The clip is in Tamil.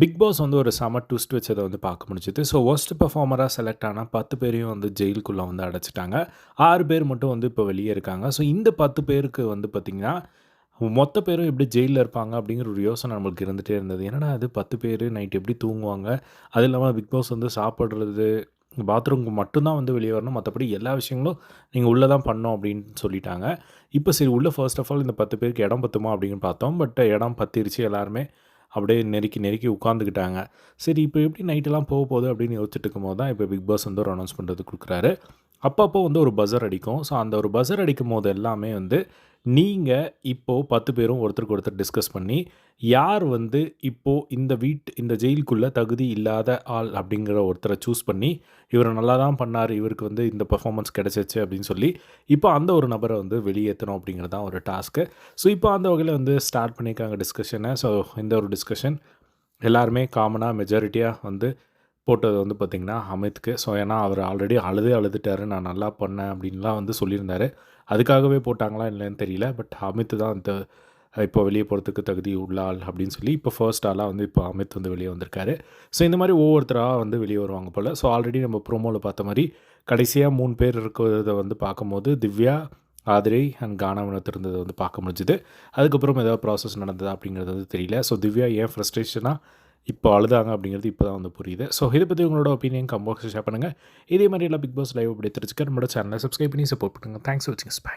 பிக் பாஸ் வந்து ஒரு செம ட்விஸ்ட் வச்சதை வந்து பார்க்க முடிஞ்சுது. ஸோ ஒஸ்ட் பர்ஃபார்மராக செலக்ட் ஆனால் பத்து பேரையும் வந்து ஜெயிலுக்குள்ளே வந்து அடைச்சிட்டாங்க. ஆறு பேர் மட்டும் வந்து இப்போ வெளியே இருக்காங்க. ஸோ இந்த பத்து பேருக்கு வந்து பார்த்திங்கன்னா மொத்த பேரும் எப்படி ஜெயிலில் இருப்பாங்க அப்படிங்கிற ஒரு யோசனை நம்மளுக்கு இருந்துகிட்டே இருந்தது. என்னடா அது பத்து பேர் நைட் எப்படி தூங்குவாங்க? அது இல்லாமல் பிக் பாஸ் வந்து சாப்பிட்றது பாத்ரூம்க்கு மட்டும்தான் வந்து வெளியே வரணும். மற்றபடி எல்லா விஷயங்களும் நீங்கள் உள்ளே தான் பண்ணோம் அப்படின்னு சொல்லிட்டாங்க. இப்போ சரி உள்ளே ஃபர்ஸ்ட் ஆஃப் ஆல் இந்த பத்து பேருக்கு இடம் பத்துமா அப்படின்னு பார்த்தோம். பட் இடம் பத்திருச்சு எல்லாருமே. அப்படியே நெருக்கி நெருக்கி உட்காந்துக்கிட்டாங்க சரி இப்போ எப்படி நைட்டெல்லாம் போக போகுது அப்படின்னு யோசிச்சுட்டு இருக்கும்போது தான் இப்போ பிக் பாஸ் வந்து ஒரு அனௌன்ஸ் பண்ணுறது கொடுக்குறாரு. அப்பப்போ வந்து ஒரு பஸர் அடிக்கும். ஸோ அந்த ஒரு பஸர் அடிக்கும் போது எல்லாமே வந்து நீங்கள் இப்போது பத்து பேரும் ஒருத்தருக்கு ஒருத்தர் டிஸ்கஸ் பண்ணி யார் வந்து இப்போது இந்த வீட் இந்த ஜெயிலுக்குள்ளே தகுதி இல்லாத ஆள் அப்படிங்கிற ஒருத்தரை சூஸ் பண்ணி இவர் நல்லா தான் பண்ணார் இவருக்கு வந்து இந்த பர்ஃபார்மன்ஸ் கிடச்சிச்சு அப்படின்னு சொல்லி இப்போ அந்த ஒரு நபரை வந்து வெளியேற்றணும் அப்படிங்கிறது தான் ஒரு டாஸ்க்கு ஸோ இப்போ அந்த வகையில் வந்து ஸ்டார்ட் பண்ணியிருக்காங்க டிஸ்கஷனை ஸோ இந்த ஒரு டிஸ்கஷன் எல்லாருமே காமனாக மெஜாரிட்டியாக வந்து போட்டது வந்து பார்த்திங்கன்னா அமித்க்கு ஸோ ஏன்னா அவர் ஆல்ரெடி அழுதே அழுதுட்டாரு. நான் நல்லா பண்ணேன் அப்படின்லாம் வந்து சொல்லியிருந்தார். அதுக்காகவே போட்டாங்களா இல்லைன்னு தெரியல. பட் அமித் தான் அந்த இப்போ வெளியே போகிறதுக்கு தகுதி உள்ள ஆள் அப்படின்னு சொல்லி இப்போ ஃபர்ஸ்ட் ஆளாக வந்து இப்போ அமித் வந்து வெளியே வந்திருக்காரு. ஸோ இந்த மாதிரி ஒவ்வொருத்தராக வந்து வெளியே வருவாங்க போல். ஸோ ஆல்ரெடி நம்ம ப்ரோமோவில் பார்த்த மாதிரி கடைசியாக மூணு பேர் இருக்கிறத வந்து பார்க்கும்போது திவ்யா ஆதிரை அண்ட் கானாவனத்து இருந்ததை வந்து பார்க்க முடிஞ்சுது. அதுக்கப்புறம் ஏதாவது ப்ராசஸ் நடந்ததா அப்படிங்கிறது வந்து தெரியல. ஸோ திவ்யா ஏன் ஃப்ரஸ்ட்ரேஷனாக இப்போ அழுதாங்க அப்படிங்கிறது இப்போ தான் வந்து புரியுது. ஸோ இதை பற்றி உங்களோட ஒப்பீனியன் கம்போக்ஸ் ஷேர் பண்ணுங்கள் இதே மாதிரி எல்லாம் பிக் பாஸ் லைவ் அப்படி தெரிஞ்சுக்க நம்மளோட சேனலை சப்ஸ்கிரைப் பண்ணி சப்போர்ட் பண்ணுங்கள் தேங்க்ஸ் ஃபார் வாட்சிங் ஸ்பை